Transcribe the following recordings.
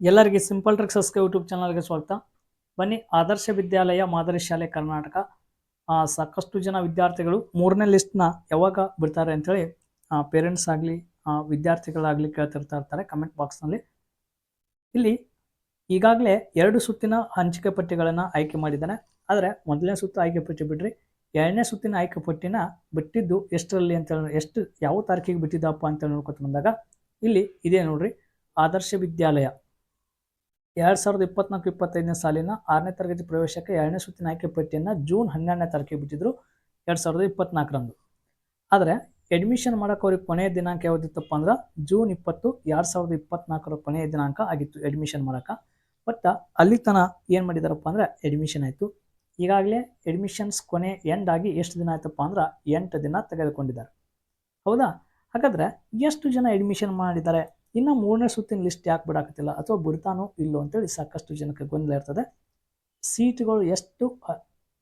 ಎಲ್ಲರಿಗೆ simple tricks S K YouTube ಚಾನಲ್ಗೆ ಸ್ವಾಗತ. ಬನ್ನಿ ಆದರ್ಶ ವಿದ್ಯಾಲಯ ಮಾದರಿ ಶಾಲೆ ಕರ್ನಾಟಕ. ಆ, ಸಾಕಷ್ಟು ಜನ ವಿದ್ಯಾರ್ಥಿಗಳು ಮೂರನೇ ಲಿಸ್ಟ್ನ ಯಾವಾಗ ಬಿಡ್ತಾರೆ ಅಂತೇಳಿ ಪೇರೆಂಟ್ಸ್ ಆಗಲಿ ವಿದ್ಯಾರ್ಥಿಗಳಾಗಲಿ ಕೇಳ್ತಿರ್ತಾ ಇರ್ತಾರೆ ಕಮೆಂಟ್ ಬಾಕ್ಸ್ನಲ್ಲಿ ಇಲ್ಲಿ ಈಗಾಗಲೇ ಎರಡು ಸುತ್ತಿನ ಹಂಚಿಕೆ ಪಟ್ಟಿಗಳನ್ನು ಆಯ್ಕೆ ಮಾಡಿದ್ದಾನೆ. ಆದರೆ ಮೊದಲನೇ ಸುತ್ತು ಆಯ್ಕೆ ಪಟ್ಟಿ ಬಿಡ್ರಿ. ಎರಡನೇ ಸುತ್ತಿನ ಆಯ್ಕೆ ಪಟ್ಟಿನ ಬಿಟ್ಟಿದ್ದು ಎಷ್ಟರಲ್ಲಿ ಅಂತ ಹೇಳಿ ಎಷ್ಟು ಯಾವ ತಾರೀಕಿಗೆ ಬಿಟ್ಟಿದ್ದಪ್ಪ ಅಂತ ನೋಡ್ಕೊತ ಬಂದಾಗ ಇಲ್ಲಿ ಇದೆ ನೋಡ್ರಿ. ಆದರ್ಶ ವಿದ್ಯಾಲಯ. ಎರಡು ಸಾವಿರದ ಇಪ್ಪತ್ನಾಲ್ಕು ಇಪ್ಪತ್ತೈದನೇ ಸಾಲಿನ ಆರನೇ ತರಗತಿ ಪ್ರವೇಶಕ್ಕೆ ಎರಡನೇ ಸುತ್ತಿನ ಆಯ್ಕೆ ಪಟ್ಟಿಯನ್ನು ಜೂನ್ ಹನ್ನೆರಡನೇ ತಾರೀಕಿಗೆ ಬಿಟ್ಟಿದ್ರು ಎರಡು ಸಾವಿರದ ಇಪ್ಪತ್ನಾಲ್ಕರಂದು. ಆದರೆ ಅಡ್ಮಿಷನ್ ಮಾಡೋಕೆ ಅವ್ರಿಗೆ ಕೊನೆಯ ದಿನಾಂಕ ಯಾವುದಿತ್ತಪ್ಪ ಅಂದ್ರೆ ಜೂನ್ ಇಪ್ಪತ್ತು ಎರಡು ಸಾವಿರದ ಇಪ್ಪತ್ನಾಲ್ಕರ ಕೊನೆಯ ದಿನಾಂಕ ಆಗಿತ್ತು ಅಡ್ಮಿಷನ್ ಮಾಡೋಕೆ. ಬಟ್ ಅಲ್ಲಿ ತನ ಏನು ಮಾಡಿದಾರಪ್ಪ ಅಂದ್ರೆ ಅಡ್ಮಿಷನ್ ಆಯಿತು. ಈಗಾಗಲೇ ಅಡ್ಮಿಷನ್ಸ್ ಕೊನೆ ಎಂಡ್ ಆಗಿ ಎಷ್ಟು ದಿನ ಆಯ್ತಪ್ಪ ಅಂದ್ರೆ ಎಂಟು ದಿನ ತೆಗೆದುಕೊಂಡಿದ್ದಾರೆ. ಹೌದಾ? ಹಾಗಾದ್ರೆ ಎಷ್ಟು ಜನ ಅಡ್ಮಿಷನ್ ಮಾಡಿದ್ದಾರೆ? ಇನ್ನು ಮೂರನೇ ಸುತ್ತಿನ ಲಿಸ್ಟ್ ಯಾಕೆ ಬಿಡಾಕತ್ತಿಲ್ಲ? ಅಥವಾ ಬಿಡ್ತಾನೋ ಇಲ್ಲೋ ಅಂತೇಳಿ ಸಾಕಷ್ಟು ಜನಕ್ಕೆ ಗೊಂದಲ ಇರ್ತದೆ. ಸೀಟ್ಗಳು ಎಷ್ಟು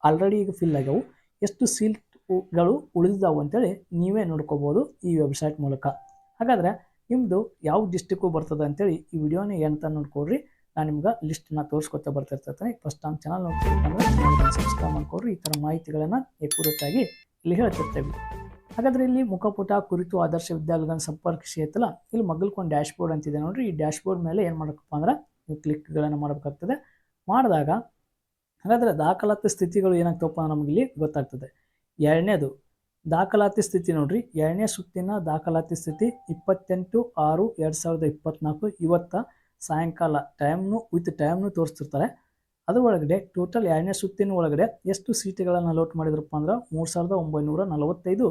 ಆಲ್ರೆಡಿ ಈಗ ಫಿಲ್ ಆಗ್ಯಾವು. ಎಷ್ಟು ಸೀಟ್ಗಳು ಉಳಿದಾವು ಅಂತೇಳಿ ನೀವೇ ನೋಡ್ಕೋಬೋದು ಈ ವೆಬ್ಸೈಟ್ ಮೂಲಕ. ಹಾಗಾದರೆ ನಿಮ್ಮದು ಯಾವ ಡಿಸ್ಟಿಕ್ಕು ಬರ್ತದೆ ಅಂತೇಳಿ ಈ ವಿಡಿಯೋನೇ ಏನಂತ ನೋಡ್ಕೊಡ್ರಿ. ನಾನು ನಿಮ್ಗೆ ಲಿಸ್ಟನ್ನ ತೋರಿಸ್ಕೊತಾ ಬರ್ತಿರ್ತೀನಿ. ಫಸ್ಟ್ ಟೈಮ್ ಚಾನಲ್ ನೋಡ್ಕೊಂಡು ಸಬ್ಸ್ಕ್ರೈಬ್ ಮಾಡ್ಕೊಡ್ರಿ. ಈ ಥರ ಮಾಹಿತಿಗಳನ್ನು ಎಕ್ಯುರೇಟಾಗಿ ಇಲ್ಲಿ ಹೇಳ್ತಿರ್ತೇವೆ. ಹಾಗಾದ್ರೆ ಇಲ್ಲಿ ಮುಖಪುಟ, ಕುರಿತು ಆದರ್ಶ ವಿದ್ಯಾಲಯಗಳನ್ನು ಸಂಪರ್ಕಿಸಿ ಐತಲ್ಲ ಇಲ್ಲಿ ಮಗಲ್ಕೊಂಡು ಡ್ಯಾಶ್ ಬೋರ್ಡ್ ಅಂತಿದೆ ನೋಡ್ರಿ. ಈ ಡ್ಯಾಶ್ ಬೋರ್ಡ್ ಮೇಲೆ ಏನು ಮಾಡಬೇಕಪ್ಪ ಅಂದ್ರೆ ನೀವು ಕ್ಲಿಕ್ಗಳನ್ನು ಮಾಡಬೇಕಾಗ್ತದೆ. ಮಾಡಿದಾಗ ಹಾಗಾದ್ರೆ ದಾಖಲಾತಿ ಸ್ಥಿತಿಗಳು ಏನಾಗ್ತವಪ್ಪ ನಮಗಿಲ್ಲಿ ಗೊತ್ತಾಗ್ತದೆ. ಎರಡನೇದು, ದಾಖಲಾತಿ ಸ್ಥಿತಿ ನೋಡ್ರಿ. ಎರಡನೇ ಸುತ್ತಿನ ದಾಖಲಾತಿ ಸ್ಥಿತಿ ಇಪ್ಪತ್ತೆಂಟು ಆರು ಎರಡು ಸಾವಿರದ ಇಪ್ಪತ್ನಾಲ್ಕು ಇವತ್ತ ಸಾಯಂಕಾಲ ಟೈಮ್ನು ವಿತ್ ಟೈಮ್ನು ತೋರಿಸ್ತಿರ್ತಾರೆ. ಅದ್ರ ಒಳಗಡೆ ಟೋಟಲ್ ಎರಡನೇ ಸುತ್ತಿನ ಒಳಗಡೆ ಎಷ್ಟು ಸೀಟುಗಳನ್ನು ಅಲೋಟ್ ಮಾಡಿದ್ರಪ್ಪ ಅಂದ್ರೆ ಮೂರು ಸಾವಿರದ ಒಂಬೈನೂರ ನಲವತ್ತೈದು.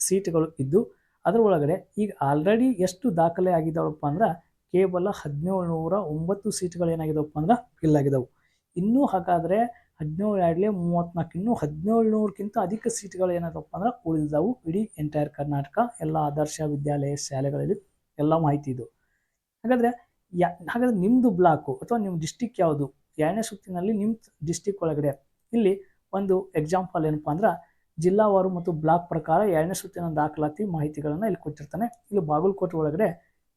ಸೀಟುಗಳು ಇದ್ದು ಅದರ ಒಳಗಡೆ ಈಗ ಆಲ್ರೆಡಿ ಎಷ್ಟು ದಾಖಲೆ ಆಗಿದ್ದಾವಪ್ಪ ಅಂದ್ರೆ ಕೇವಲ ಹದಿನೇಳು ನೂರ ಒಂಬತ್ತು ಸೀಟ್ಗಳು ಏನಾಗಿದ್ದಾವಪ್ಪ ಅಂದ್ರೆ ಫಿಲ್ ಆಗಿದ್ದಾವೆ. ಇನ್ನೂ ಹಾಗಾದರೆ ಹದಿನೇಳು ಎರಡಲೇ ಮೂವತ್ತ್ನಾಲ್ಕು ಇನ್ನೂ ಹದಿನೇಳು ನೂರಕ್ಕಿಂತ ಅಧಿಕ ಸೀಟ್ಗಳು ಏನಾದಪ್ಪ ಅಂದ್ರೆ ಉಳಿದಿದ್ದಾವು ಇಡೀ ಎಂಟೈರ್ ಕರ್ನಾಟಕ, ಎಲ್ಲ ಆದರ್ಶ ವಿದ್ಯಾಲಯ ಶಾಲೆಗಳಲ್ಲಿ ಎಲ್ಲ ಮಾಹಿತಿ ಇದು. ಹಾಗಾದರೆ ಯಾ, ಹಾಗಾದ್ರೆ ನಿಮ್ಮದು ಬ್ಲಾಕು ಅಥವಾ ನಿಮ್ಮ ಡಿಸ್ಟಿಕ್ ಯಾವುದು? ಎರಡನೇ ಸುತ್ತಿನಲ್ಲಿ ನಿಮ್ಮ ಡಿಸ್ಟಿಕ್ ಒಳಗಡೆ. ಇಲ್ಲಿ ಒಂದು ಎಕ್ಸಾಂಪಲ್ ಏನಪ್ಪ ಅಂದ್ರೆ ಜಿಲ್ಲಾವಾರು ಮತ್ತು ಬ್ಲಾಕ್ ಪ್ರಕಾರ ಎರಡನೇ ಸುತ್ತಿನ ದಾಖಲಾತಿ ಮಾಹಿತಿಗಳನ್ನು ಇಲ್ಲಿ ಕೊಟ್ಟಿರ್ತಾನೆ. ಇಲ್ಲಿ ಬಾಗಲಕೋಟೆ ಒಳಗಡೆ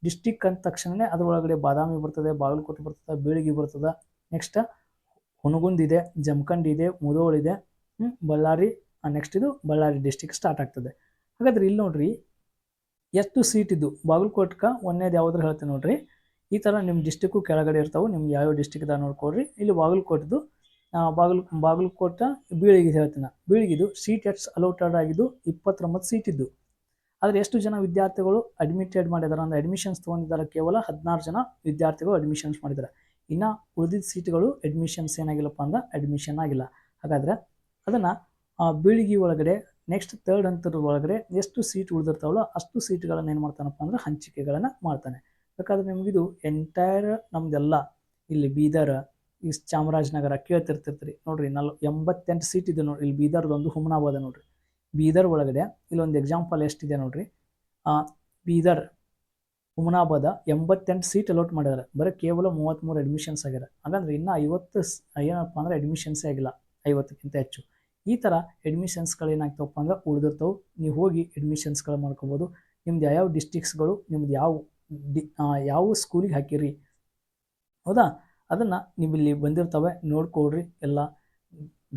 ಡಿಸ್ಟಿಕ್ ಅಂದ ತಕ್ಷಣವೇ ಅದರೊಳಗಡೆ ಬಾದಾಮಿ ಬರ್ತದೆ ಬಾಗಲಕೋಟೆ ಬರ್ತದೆ ಬೀಳಿಗೆ ಬರ್ತದೆ. ನೆಕ್ಸ್ಟ್ ಹುನಗುಂದ್ ಇದೆ ಜಮಖಂಡಿ ಇದೆ ಮುದೋಳ್ ಇದೆ ಹ್ಮ್, ಬಳ್ಳಾರಿ ನೆಕ್ಸ್ಟ್ ಇದು ಬಳ್ಳಾರಿ ಡಿಸ್ಟಿಕ್ ಸ್ಟಾರ್ಟ್ ಆಗ್ತದೆ. ಹಾಗಾದ್ರೆ ಇಲ್ಲಿ ನೋಡ್ರಿ ಎಷ್ಟು ಸೀಟ್ ಇದ್ದು ಬಾಗಲಕೋಟ್ಕ ಒಂದೇದು ಯಾವ್ದ್ರ ಹೇಳ್ತೇನೆ ನೋಡ್ರಿ. ಈ ಥರ ನಿಮ್ಮ ಡಿಸ್ಟಿಕ್ಕು ಕೆಳಗಡೆ ಇರ್ತಾವೆ ನಿಮ್ಗೆ ಯಾವ್ಯಾವ ಡಿಸ್ಟಿಕ್ದಾಗ ನೋಡ್ಕೊಡ್ರಿ ಇಲ್ಲಿ ಬಾಗಲಕೋಟದು ಬಾಗಲ್, ಬಾಗಲಕೋಟ ಬೀಳಿಗೆ ಹೇಳ್ತೀನಿ ಬೀಳಿಗಿದು ಸೀಟ್ ಎಟ್ಸ್ ಅಲೋಟೆಡ್ ಆಗಿದ್ದು ಇಪ್ಪತ್ತೊಂಬತ್ತು ಸೀಟ್ ಇದ್ದು. ಆದರೆ ಎಷ್ಟು ಜನ ವಿದ್ಯಾರ್ಥಿಗಳು ಅಡ್ಮಿಟೆಡ್ ಮಾಡಿದ್ದಾರೆ ಅಂದರೆ ಅಡ್ಮಿಷನ್ಸ್ ತೊಗೊಂಡಿದ್ದಾರೆ ಕೇವಲ ಹದಿನಾರು ಜನ ವಿದ್ಯಾರ್ಥಿಗಳು ಅಡ್ಮಿಷನ್ಸ್ ಮಾಡಿದ್ದಾರೆ. ಇನ್ನು ಉಳಿದಿದ್ದ ಸೀಟ್ಗಳು ಅಡ್ಮಿಷನ್ಸ್ ಏನಾಗಿಲ್ಲಪ್ಪ ಅಂದ್ರೆ ಅಡ್ಮಿಷನ್ ಆಗಿಲ್ಲ. ಹಾಗಾದರೆ ಅದನ್ನು ಬೀಳಿಗೆ ಒಳಗಡೆ ನೆಕ್ಸ್ಟ್ ತರ್ಡ್ ಅಂತರ ಒಳಗಡೆ ಎಷ್ಟು ಸೀಟ್ ಉಳಿದಿರ್ತಾವಲ್ಲ ಅಷ್ಟು ಸೀಟ್ಗಳನ್ನು ಏನು ಮಾಡ್ತಾನಪ್ಪ ಅಂದ್ರೆ ಹಂಚಿಕೆಗಳನ್ನು ಮಾಡ್ತಾನೆ. ಬೇಕಾದ್ರೆ ನಿಮಗಿದು ಎಂಟೈರ್ ನಮ್ದೆಲ್ಲ, ಇಲ್ಲಿ ಬೀದರ್ ಈ ಚಾಮರಾಜನಗರ ಕೇಳ್ತಿರ್ತಿರ್ತೀರಿ. ನೋಡ್ರಿ ನಲ್ ಎಂಬತ್ತೆಂಟು ಸೀಟ್ ಇದೆ ನೋಡ್ರಿ. ಇಲ್ಲಿ ಬೀದರ್ದೊಂದು ಹುಮನಾಬಾದ ನೋಡ್ರಿ. ಬೀದರ್ ಒಳಗಡೆ ಇಲ್ಲೊಂದು ಎಕ್ಸಾಂಪಲ್ ಎಷ್ಟಿದೆ ನೋಡ್ರಿ. ಬೀದರ್, ಹುಮನಾಬಾದ ಎಂಬತ್ತೆಂಟು ಸೀಟ್ ಅಲೋಟ್ ಮಾಡಿದ್ದಾರೆ ಬರೀ ಕೇವಲ ಮೂವತ್ತ್ಮೂರು ಅಡ್ಮಿಷನ್ಸ್ ಆಗ್ಯಾರ. ಹಾಗಂದ್ರೆ ಇನ್ನೂ ಐವತ್ತು ಏನಪ್ಪ ಅಂದ್ರೆ ಅಡ್ಮಿಷನ್ಸೇ ಆಗಿಲ್ಲ. ಐವತ್ತಕ್ಕಿಂತ ಹೆಚ್ಚು. ಈ ಥರ ಅಡ್ಮಿಷನ್ಸ್ಗಳು ಏನಾಗ್ತವಪ್ಪ ಅಂದ್ರೆ ಉಳಿದಿರ್ತವೆ. ನೀವು ಹೋಗಿ ಅಡ್ಮಿಷನ್ಸ್ಗಳು ಮಾಡ್ಕೋಬೋದು. ನಿಮ್ದು ಯಾವ್ಯಾವ ಡಿಸ್ಟಿಕ್ಸ್ಗಳು ನಿಮ್ದು ಯಾವ, ಡಿ ಯಾವ ಸ್ಕೂಲಿಗೆ ಹಾಕಿರಿ. ಹೌದಾ? ಅದನ್ನು ನೀವು ಇಲ್ಲಿ ಬಂದಿರ್ತವೆ ನೋಡ್ಕೊಡ್ರಿ ಎಲ್ಲ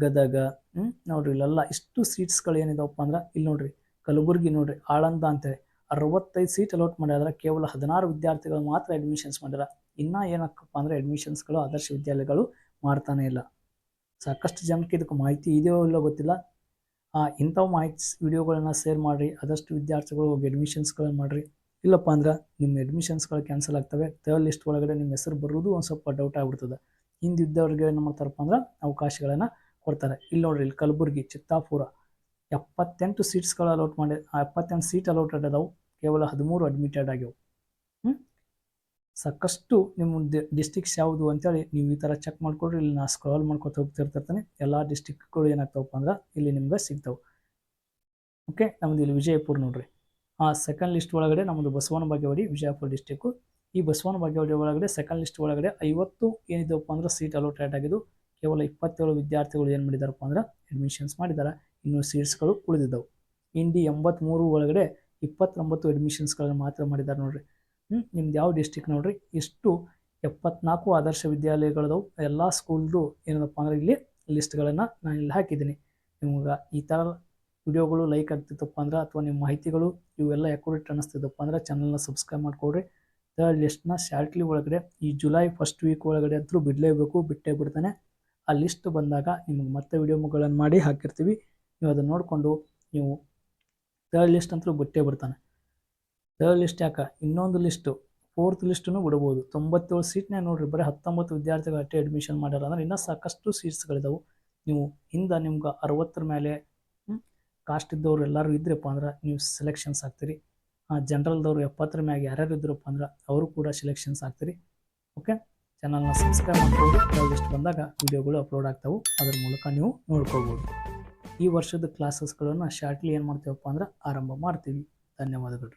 ಗದಗ ಹ್ಞೂ ನೋಡ್ರಿ ಇಲ್ಲೆಲ್ಲ ಇಷ್ಟು ಸೀಟ್ಸ್ಗಳು ಏನಿದಾವಪ್ಪ ಅಂದ್ರೆ ಇಲ್ಲಿ ನೋಡ್ರಿ ಕಲಬುರಗಿ ನೋಡ್ರಿ, ಆಳಂದ ಅಂತೇಳಿ. ಅರವತ್ತೈದು ಸೀಟ್ ಅಲೋಟ್ ಮಾಡ್ಯಾರ, ಕೇವಲ ಹದಿನಾರು ವಿದ್ಯಾರ್ಥಿಗಳು ಮಾತ್ರ ಅಡ್ಮಿಷನ್ಸ್ ಮಾಡ್ಯಾರ. ಇನ್ನೂ ಏನಕ್ಕಪ್ಪ ಅಂದರೆ ಅಡ್ಮಿಷನ್ಸ್ಗಳು ಆದರ್ಶ ವಿದ್ಯಾಲಯಗಳು ಮಾಡ್ತಾನೆ ಇಲ್ಲ. ಸಾಕಷ್ಟು ಜನಕ್ಕೆ ಇದಕ್ಕೆ ಮಾಹಿತಿ ಇದೆಯೋ ಇಲ್ಲೋ ಗೊತ್ತಿಲ್ಲ. ಇಂಥವು ಮಾಹಿತಿ ವಿಡಿಯೋಗಳನ್ನ ಶೇರ್ ಮಾಡಿರಿ, ಆದಷ್ಟು ವಿದ್ಯಾರ್ಥಿಗಳು ಹೋಗಿ ಅಡ್ಮಿಷನ್ಸ್ಗಳನ್ನ ಮಾಡಿರಿ. ಇಲ್ಲಪ್ಪ ಅಂದ್ರೆ ನಿಮ್ಮ ಅಡ್ಮಿಷನ್ಸ್ಗಳು ಕ್ಯಾನ್ಸಲ್ ಆಗ್ತವೆ. ಥರ್ಡ್ ಲಿಸ್ಟ್ ಒಳಗಡೆ ನಿಮ್ಮ ಹೆಸರು ಬರೋದು ಒಂದು ಸ್ವಲ್ಪ ಡೌಟ್ ಆಗ್ಬಿಡ್ತದೆ. ಹಿಂದಿದ್ದವ್ರಿಗೆ ಏನು ಮಾಡ್ತಾರಪ್ಪ ಅಂದ್ರೆ ಅವಕಾಶಗಳನ್ನು ಕೊಡ್ತಾರೆ. ಇಲ್ಲಿ ನೋಡ್ರಿ, ಇಲ್ಲಿ ಕಲಬುರ್ಗಿ, ಚಿತ್ತಾಪುರ, ಎಪ್ಪತ್ತೆಂಟು ಸೀಟ್ಸ್ಗಳು ಅಲೋಟ್ ಮಾಡಿ, ಆ ಎಪ್ಪತ್ತೆಂಟು ಸೀಟ್ ಅಲೋಟೆಡ್ ಅದಾವು. ಕೇವಲ ಹದಿಮೂರು ಅಡ್ಮಿಟೆಡ್ ಆಗ್ಯವು. ಹ್ಞೂ ಸಾಕಷ್ಟು ನಿಮ್ಮ ಡಿಸ್ಟಿಕ್ಸ್ ಯಾವುದು ಅಂತೇಳಿ ನೀವು ಈ ಥರ ಚೆಕ್ ಮಾಡಿಕೊಡ್ರಿ. ಇಲ್ಲಿ ನಾನು ಸ್ಕ್ರಾಲ್ ಮಾಡ್ಕೊತ ಹೋಗ್ತಿರ್ತಿರ್ತಾನೆ ಎಲ್ಲ ಡಿಸ್ಟಿಕ್ಗಳು ಏನಾಗ್ತಾವಪ್ಪ ಅಂದ್ರೆ ಇಲ್ಲಿ ನಿಮ್ಗೆ ಸಿಗ್ತಾವೆ. ಓಕೆ ನಮ್ದು ಇಲ್ಲಿ ವಿಜಯಪುರ ನೋಡ್ರಿ. ಆ ಸೆಕೆಂಡ್ ಲಿಸ್ಟ್ ಒಳಗಡೆ ನಮ್ಮದು ಬಸವನ ಬಾಗೇವಾಡಿ, ವಿಜಯಪುರ ಡಿಸ್ಟಿಕ್ಕು ಈ ಬಸವನ ಬಾಗೇವಾಡಿ ಒಳಗಡೆ ಸೆಕೆಂಡ್ ಲಿಸ್ಟ್ ಒಳಗಡೆ ಐವತ್ತು ಏನಿದೆವಪ್ಪ ಅಂದ್ರೆ ಸೀಟ್ ಅಲೋಟೇಟ್ ಆಗಿದ್ದು, ಕೇವಲ ಇಪ್ಪತ್ತೇಳು ವಿದ್ಯಾರ್ಥಿಗಳು ಏನು ಮಾಡಿದಾರಪ್ಪ ಅಂದ್ರೆ ಅಡ್ಮಿಷನ್ಸ್ ಮಾಡಿದ್ದಾರೆ ಇನ್ನು ಸೀಟ್ಸ್ಗಳು ಉಳಿದಿದ್ದವು. ಇಂಡಿ ಎಂಬತ್ತ್ಮೂರು ಒಳಗಡೆ ಇಪ್ಪತ್ತೊಂಬತ್ತು ಅಡ್ಮಿಷನ್ಸ್ಗಳನ್ನು ಮಾತ್ರ ಮಾಡಿದ್ದಾರೆ ನೋಡ್ರಿ. ಹ್ಞೂ ನಿಮ್ದು ಯಾವ ಡಿಸ್ಟಿಕ್ ನೋಡ್ರಿ? ಇಷ್ಟು ಎಪ್ಪತ್ನಾಲ್ಕು ಆದರ್ಶ ವಿದ್ಯಾಲಯಗಳದವು. ಎಲ್ಲ ಸ್ಕೂಲ್ದು ಏನದಪ್ಪ ಅಂದ್ರೆ ಇಲ್ಲಿ ಲಿಸ್ಟ್ಗಳನ್ನು ನಾನು ಇಲ್ಲಿ ಹಾಕಿದ್ದೀನಿ. ನಿಮ್ಗೆ ಈ ಥರ ವಿಡಿಯೋಗಳು ಲೈಕ್ ಆಗ್ತಿತ್ತಪ್ಪ ಅಂದ್ರೆ ಅಥವಾ ನಿಮ್ಮ ಮಾಹಿತಿಗಳು ಇವೆಲ್ಲ ಅಕ್ಯುರೇಟ್ ಅನ್ನಿಸ್ತಿದ್ದಪ್ಪ ಅಂದ್ರೆ ಚಾನಲ್ನ ಸಬ್ಸ್ಕ್ರೈಬ್ ಮಾಡ್ಕೊಡ್ರಿ. ಥರ್ಡ್ ಲಿಸ್ಟ್ನ ಶಾರ್ಟ್ಲಿ ಒಳಗಡೆ, ಈ ಜುಲೈ ಫಸ್ಟ್ ವೀಕ್ ಒಳಗಡೆ ಅಂತೂ ಬಿಡಲೇಬೇಕು, ಬಿಟ್ಟೇ ಬಿಡ್ತಾನೆ. ಆ ಲಿಸ್ಟ್ ಬಂದಾಗ ನಿಮಗೆ ಮತ್ತೆ ವಿಡಿಯೋಗಳನ್ನು ಮಾಡಿ ಹಾಕಿರ್ತೀವಿ. ನೀವು ಅದನ್ನು ನೋಡಿಕೊಂಡು ನೀವು ಥರ್ಡ್ ಲಿಸ್ಟ್ ಅಂತೂ ಬಿಟ್ಟೇ ಬಿಡ್ತಾನೆ. ಥರ್ಡ್ ಲಿಸ್ಟ್ ಯಾಕೆ? ಇನ್ನೊಂದು ಲಿಸ್ಟು ಫೋರ್ತ್ ಲಿಸ್ಟನ್ನು ಬಿಡ್ಬೋದು. ತೊಂಬತ್ತೇಳು ಸೀಟ್ನೇ ನೋಡ್ರಿ, ಬರೀ ಹತ್ತೊಂಬತ್ತು ವಿದ್ಯಾರ್ಥಿಗಳು ಅಷ್ಟೇ ಅಡ್ಮಿಷನ್ ಮಾಡ್ಯಾರ ಅಂದ್ರೆ ಇನ್ನೂ ಸಾಕಷ್ಟು ಸೀಟ್ಸ್ಗಳಿದಾವೆ ನೀವು ಹಿಂದೆ ನಿಮ್ಗೆ ಅರವತ್ತರ ಮೇಲೆ ಕಾಸ್ಟ್ ಇದ್ದವ್ರು ಎಲ್ಲರೂ ಇದ್ರಪ್ಪ ಅಂದ್ರೆ ನೀವು ಸೆಲೆಕ್ಷನ್ಸ್ ಆಗ್ತೀರಿ ಜನ್ರಲ್ದವ್ರು ಎಪ್ಪತ್ತರ ಮ್ಯಾಗ ಯಾರ್ಯಾರು ಇದ್ರಪ್ಪ ಅಂದ್ರೆ ಅವರು ಕೂಡ ಸೆಲೆಕ್ಷನ್ಸ್ ಆಗ್ತೀರಿ ಓಕೆ ಚಾನಲ್ನ ಸಬ್ಸ್ಕ್ರೈಬ್ ಮಾಡ್ಕೊಂಡು ಲಿಸ್ಟ್ ಬಂದಾಗ ವಿಡಿಯೋಗಳು ಅಪ್ಲೋಡ್ ಆಗ್ತಾವೆ. ಅದ್ರ ಮೂಲಕ ನೀವು ನೋಡ್ಕೋಬೋದು. ಈ ವರ್ಷದ ಕ್ಲಾಸಸ್ಗಳನ್ನು ಶಾರ್ಟ್ಲಿ ಏನು ಮಾಡ್ತೀವಪ್ಪ ಅಂದ್ರೆ ಆರಂಭ ಮಾಡ್ತೀವಿ. ಧನ್ಯವಾದಗಳು.